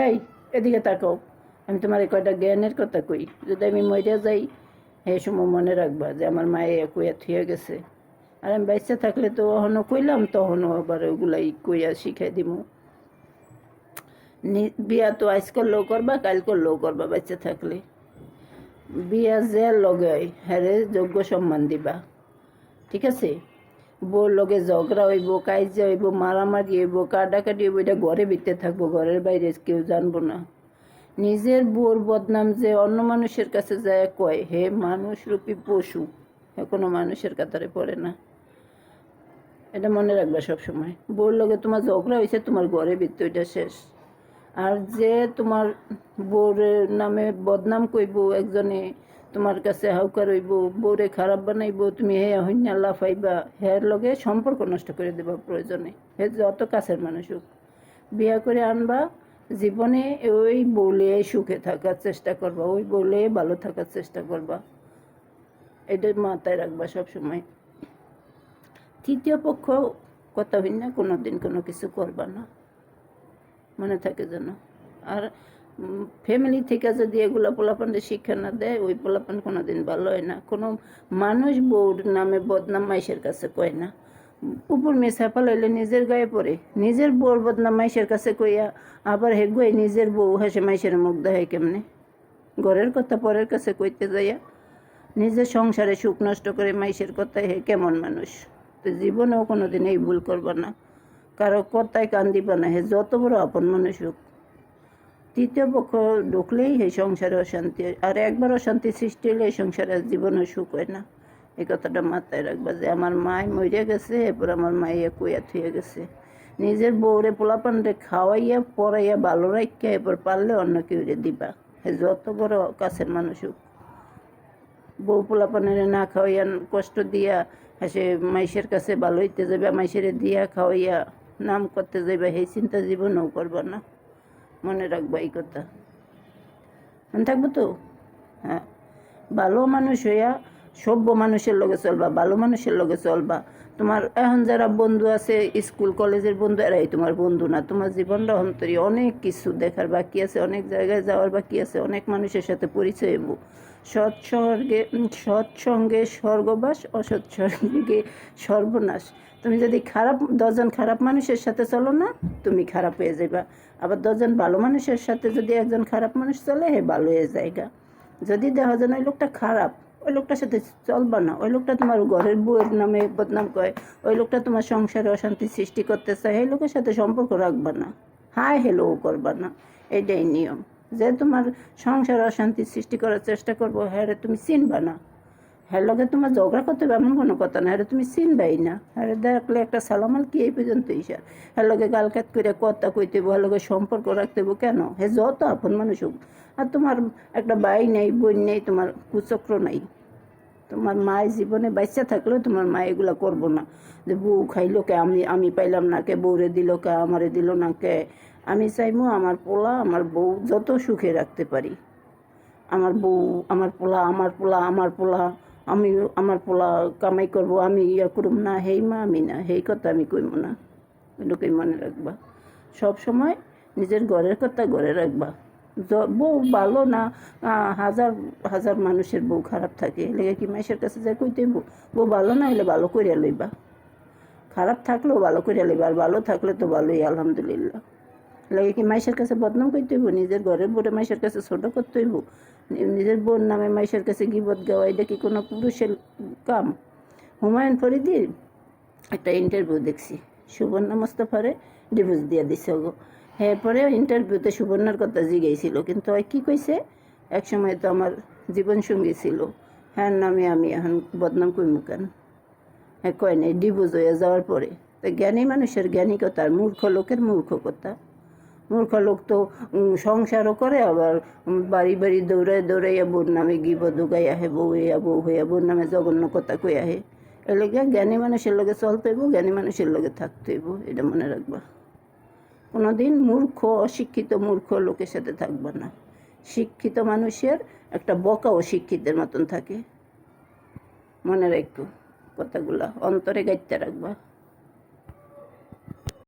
এই, এদিকে তাকাও আমি তোমার কয়টা জ্ঞানের কথা কই? যদি আমি মরে যাই, এই সময় মনে রাখবা যে আমার মায়ে কইয়া থুয়ে গেছে। আর আমি বাচ্চা থাকলে তো অহনো কইলাম তখনও আবার ওগুলাই কইয়া শিখাই দিব বিয়া তো আজ করলেও করবা, কাল করলেও করবা বাচ্চা থাকলে। বিয়া যে লগে হয় যোগ্য সম্মান দিবা। ঠিক আছে? বউর লগে ঝগড়া হইব, কাইজা হইব, মারামারি হইব কাটাকাটি হইব, এটা ঘরে ভিতরে থাকব, ঘরের বাইরে কেউ জানব না। নিজের বউর বদনাম যে অন্য মানুষের কাছে যায় কয়, হে মানুষ রূপী পশু কোনো মানুষের কাতারে পড়ে না। এটা মনে রাখবা সবসময়, বউর লগে তোমার ঝগড়া হয়েছে তোমার ঘরে ভিতরে ওইটা শেষ। আর যে তোমার বউর নামে বদনাম কইব, একজনে তোমার কাছে হাউকার হইব, বউরে খারাপ বানাইব, তুমি হে হইনা লাফাইবা, হের লগে সম্পর্ক নষ্ট করে দেবা প্রয়োজনে। হে যত কাছের মানুষ হোক। বিয়া করে আনবা, জীবনে ওই বলে সুখে থাকার চেষ্টা করবা, ওই বলে ভালো থাকার চেষ্টা করবা। এটা মাথায় রাখবা সব সময় তৃতীয় পক্ষ, কথা হই না কোনো দিন কোনো কিছু করবা না। মনে থাকে যেন। আর ফ্যামিলি থেকে যদি এগুলো পোলাপানকে শিক্ষা না দেয়, ওই পোলাপান কোনো দিন ভালো হয় না। কোনো মানুষ বউর নামে বদনাম মাইসের কাছে কয় না। উপর মেশা পালাইলে নিজের গায়ে পড়ে। নিজের বউর বদনাম মাইসের কাছে কইয়া আবার হে গই নিজের বউ হাসে মাইসের মুখ দেয় কেমনে? ঘরের কথা পরের কাছে কইতে যাইয়া নিজের সংসারে সুখ নষ্ট করে মাইসের কথা হে কেমন মানুষ? তো জীবনেও কোনো দিন এই ভুল করবা না। কারও কথায় কান দিবা না। হে, যত বড় আপন মানুষ হোক। তৃতীয় পক্ষ ঢুকলেই এই সংসারে অশান্তি। আর একবার অশান্তি সৃষ্টি হলে এই সংসারে জীবনে সুখ হয় না। এই কথাটা মাথায় রাখবা যে আমার মায় মরে গেছে, এরপর আমার মাইয়া কুইয়া থুয়ে গেছে। নিজের বউরে পোলাপানরে খাওয়াইয়া, পড়াইয়া, ভালো রাখিয়া, এরপর পারলে অন্য কেউ দিবা। যত বড় কাছের মানুষ হোক। বউ পোলাপানের না খাওয়াইয়া কষ্ট দিয়া সে মাইসের কাছে ভালো হইতে যাবে মাইসের দিয়া খাওয়াইয়া, নাম করতে যাইবা সেই চিন্তা জীবনেও করবা না। মনে রাখব এই কথা। মনে থাকব তো? হ্যাঁ। ভালো মানুষ হইয়া সভ্য মানুষের লগে চলবা, ভালো মানুষের লগে চলবা। তোমার, এখন যারা বন্ধু আছে, স্কুল, কলেজের বন্ধু, এরাই তোমার বন্ধু না। তোমার জীবনটা অন্তরে অনেক কিছু দেখার বাকি আছে, অনেক জায়গায় যাওয়ার বাকি আছে, অনেক মানুষের সাথে পরিচয় হইব। সৎসর্গে সৎসঙ্গে স্বর্গবাস অসৎসর্গে সর্বনাশ। তুমি যদি খারাপ, দশজন খারাপ মানুষের সাথে চলো না, তুমি খারাপ হয়ে যাবা আবার দশজন ভালো মানুষের সাথে যদি একজন খারাপ মানুষ চলে, হে ভালো হয়ে যায়গা যদি দেখা যায় না লোকটা খারাপ ওই লোকটার সাথে চলবা না। ওই লোকটা তোমার ঘরের বউয়ের নামে বদনাম করে। ওই লোকটা তোমার সংসারে অশান্তি সৃষ্টি করতে চায় এই লোকের সাথে সম্পর্ক রাখবে না। হাই হেলো করবা না। এটাই নিয়ম। যে তোমার সংসার অশান্তি সৃষ্টি করার চেষ্টা করব হ্যাঁ তুমি চিনবা না। হ্যাঁ লগে তোমার ঝগড়া করতে হবে, এমন কোনো কথা না। হ্যাঁ তুমি চিনবাই না। হ্যাঁ দেখলে একটা সালামাল কি এই পর্যন্ত ইসা হ্যাঁ লগে গালকাত করে কথা কইতে হব হ্যাঁ লগে সম্পর্ক রাখতে হব কেন? হ্যাঁ যত আপন মানুষ হোক। আর তোমার একটা বাই নেই, বোন নেই, তোমার কুচক্র নাই। তোমার মায়ের জীবনে বাচ্চা থাকলেও তোমার মা এগুলো করব না। যে বউ খাইলো কে, আমি আমি পাইলাম না কে, বউরে দিল কে, আমারে দিল না কে। আমি চাইব আমার পোলা, আমার বউ যত সুখে রাখতে পারি। আমার বউ, আমার পোলা আমার পোলা আমার পোলা। আমি আমার পোলা কামাই করব, আমি ইয়া করব না, হেই মা, আমি না, হেই কথা আমি কইব না। এটুকুই মনে রাখবা। সব সময় নিজের ঘরের কথা ঘরে রাখবা। বউ ভালো না হাজার হাজার মানুষের বউ খারাপ থাকে লেগে কি মাইসের কাছে যায় কইতে বউ ভালো না হলে ভালো করিয়া লইবা। খারাপ থাকলেও ভালো করিয়া লইবা, আর ভালো থাকলে তো ভালোই, আলহামদুলিল্লাহ। লাগে কি মাইসের কাছে বদনাম করতে হইব, নিজের ঘরের বোরে মাইসের কাছে ছোট করতে হইব নিজের বোন নামে মাইসের কাছে গিবত গাওয়া, এটা কি কোনো পুরুষের কাম? হুমায়ুন ফরিদির একটা ইন্টারভিউ দেখছি, সুবর্ণা মোস্তফারে ডিভোর্স দিয়ে দিছে গো হ্যাঁ পরে ইন্টারভিউতে সুবর্ণার কথা জিগাইছিল, কিন্তু ওই কী কইছে? এক সময় তো আমার জীবনসঙ্গী ছিল হ্যাঁ নামে আমি এখন বদনাম কইমু কেন? হ্যাঁ কয় নাই ডিভোর্স হয়ে যাওয়ার পরে। তো জ্ঞানী মানুষের জ্ঞানী কথা আর মূর্খ, লোকের মূর্খ কথা মূর্খ লোক তো সংসারও করে আবার বাড়ি বাড়ি দৌড়ায় দৌড়াইয়া বোর নামে গিব, দুগাই আহে, বউ হইয়া বউ হইয়া বোর নামে জঘন্য কথা কই আহে। এর জ্ঞানী মানুষের লগে চলতে হইব, জ্ঞানী মানুষের লগে থাকতে হইব, এটা মনে রাখবা। কোনোদিন মূর্খ, অশিক্ষিত মূর্খ লোকের সাথে থাকবা না। শিক্ষিত মানুষের একটা বকা অশিক্ষিতের মতন থাকে। মনে রাখব কথাগুলা, অন্তরে গাইতে রাখবা।